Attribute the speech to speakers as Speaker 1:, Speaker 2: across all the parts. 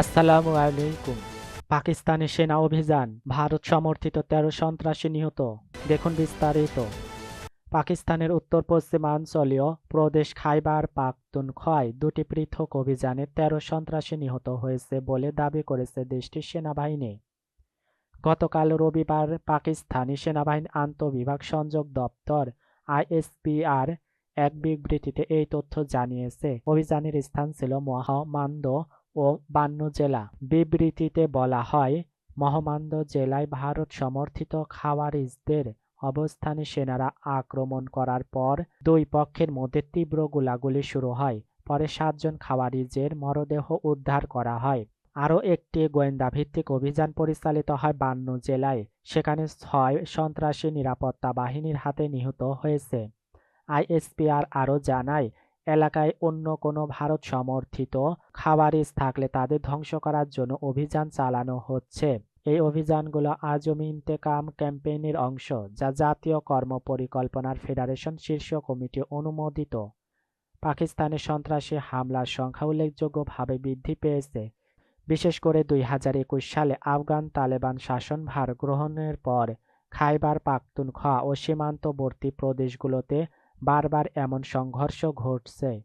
Speaker 1: আসসালামু আলাইকুম। পাকিস্তানি সেনা অভিযান, ভারত সমর্থিত তেরো সন্ত্রাসী নিহত। দেখুন বিস্তারিত। পাকিস্তানের উত্তর পশ্চিমাঞ্চলীয় প্রদেশ খাইবার পাখতুনখোয়ায় দুটি পৃথক অভিযানে তেরো সন্ত্রাসী নিহত হয়েছে বলে দাবি করেছে দেশটির সেনাবাহিনী। গতকাল রবিবার পাকিস্তানি সেনাবাহিনী আন্তঃবিভাগ সংযোগ দপ্তর আইএসপিআর এক বিবৃতিতে এই তথ্য জানিয়েছে। অভিযানের স্থান ছিল মহামান্দ ও বান্ন জেলা। বিবৃতিতে বলা হয় মহমান্দ জেলায় ভারত সমর্থিত খাওয়ারিজদের অবস্থানে সেনারা আক্রমণ করার পর দুই পক্ষের মধ্যে তীব্র গোলাগুলি শুরু হয়। পরে সাতজন খাওয়ারিজের মরদেহ উদ্ধার করা হয়। আরও একটি গোয়েন্দা ভিত্তিক অভিযান পরিচালিত হয় বান্ন জেলায়। সেখানে ছয় সন্ত্রাসী নিরাপত্তা বাহিনীর হাতে নিহত হয়েছে। আইএসপিআর আরও জানায় এলাকায় অন্য কোনো ভারত সমর্থিত খাওয়ারিজ থাকলে তাদের ধ্বংস করার জন্য অভিযান চালানো হচ্ছে। এই অভিযানগুলো আজম ইন্তেকাম ক্যাম্পেইনের অংশ, যা জাতীয় কর্ম পরিকল্পনার ফেডারেশন শীর্ষ কমিটি অনুমোদিত। পাকিস্তানে সন্ত্রাসী হামলার সংখ্যা উল্লেখযোগ্যভাবে বৃদ্ধি পেয়েছে। বিশেষ করে দুই হাজার একুশ সালে আফগান তালেবান শাসনভার গ্রহণের পর খাইবার পাখতুনখোয়া ও সীমান্তবর্তী প্রদেশগুলোতে বারবার এমন সংঘর্ষ ঘটছে।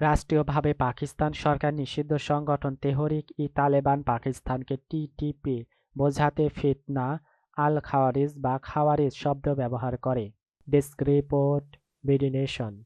Speaker 1: রাষ্ট্রীয়ভাবে পাকিস্তান সরকার নিষিদ্ধ সংগঠন তেহরিক ই তালেবান পাকিস্তানকে টিটিপি বোঝাতে ফিতনা, আল খাওয়ারিজ বা খাওয়ারিজ শব্দ ব্যবহার করে। Desk report, BD nation.